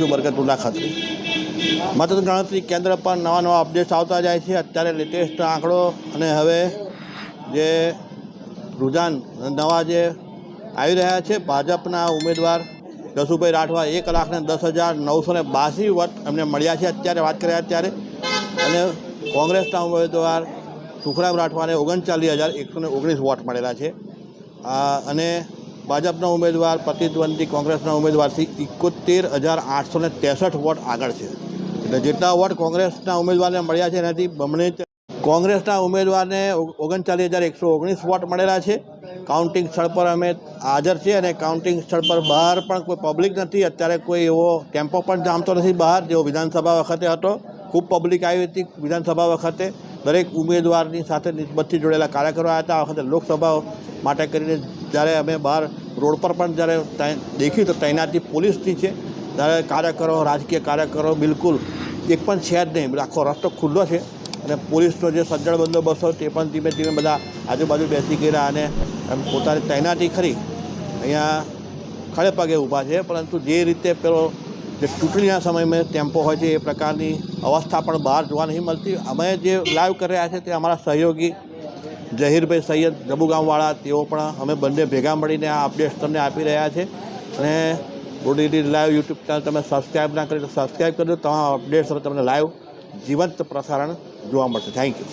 છું બરકતપુરના ખાતરી મતદાન ગણતરી કેન્દ્ર પર નવા નવા અપડેટ્સ આવતા જાય છે. અત્યારે લેટેસ્ટ આંકડો અને હવે જે રુઝાન નવા જે આવી રહ્યા છે, ભાજપના ઉમેદવાર જસુભાઈ રાઠવા એક લાખ ને દસ હજાર નવસો ને બાસી વોટ એમને મળ્યા છે. અત્યારે વાત કર્યા અત્યારે. અને કોંગ્રેસના ઉમેદવાર સુખરામ રાઠવાને ઓગણચાલીસ હજાર એકસો ને ઓગણીસ વોટ મળેલા છે. અને ભાજપના ઉમેદવાર, પ્રતિદ્વંદી કોંગ્રેસના ઉમેદવારથી એકોતેર હજાર આઠસો ને ત્રેસઠ વોટ આગળ છે. એટલે જેટલા વોટ કોંગ્રેસના ઉમેદવારને મળ્યા છે એનાથી બમણે કોંગ્રેસના ઉમેદવારને ઓગણચાલીસ હજાર એકસો ઓગણીસ વોટ મળેલા છે. કાઉન્ટિંગ સ્થળ પર અમે હાજર છીએ અને કાઉન્ટિંગ સ્થળ પર બહાર પણ કોઈ પબ્લિક નથી. અત્યારે કોઈ એવો ટેમ્પો પણ જામતો નથી બહાર. જેવો વિધાનસભા વખતે હતો. ખૂબ પબ્લિક આવી હતી વિધાનસભા વખતે. દરેક ઉમેદવારની સાથે નિસ્બતથી જોડેલા કાર્યકરો આવ્યા હતા. આ વખતે લોકસભા માટે કરીને જ્યારે અમે બહાર રોડ પર પણ જ્યારે દેખ્યું તો તૈનાતી પોલીસની છે. ત્યારે કાર્યકરો, રાજકીય કાર્યકરો બિલકુલ એક પણ છે જ નહીં. આખો રસ્તો ખુલ્લો છે અને પોલીસનો જે સજ્જડ બંદોબસ્ત હોય તે પણ ધીમે ધીમે બધા આજુબાજુ બેસી ગયેલા અને પોતાની તૈનાતી ખરી. અહીંયા ખડે પગે ઊભા છે, પરંતુ જે રીતે પેલો જે ચૂંટણીના સમયમાં ટેમ્પો હોય છે એ પ્રકારની અવસ્થા પણ બહાર જોવા નહીં મળતી. અમે જે લાઈવ કરી રહ્યા છે તે અમારા સહયોગી જહીરભાઈ સૈયદ જબુગામવાળા, તેઓ પણ અમે બંને ભેગા મળીને આ અપડેટ્સ તમને આપી રહ્યા છે. અને ઓડીડી લાઈવ યુટ્યુબ ચેનલ તમે સબસ્ક્રાઈબ ના કરી તો સબસ્ક્રાઈબ કરજો તમામ અપડેટ્સ તમને લાઈવ જીવંત પ્રસારણ જોવા મળશે. Thank you